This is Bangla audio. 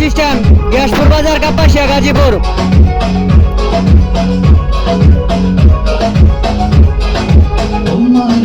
প্রতিষ্ঠান গ্যাসপুর বাজার কাপাসিয়া গাজীপুর। তোমার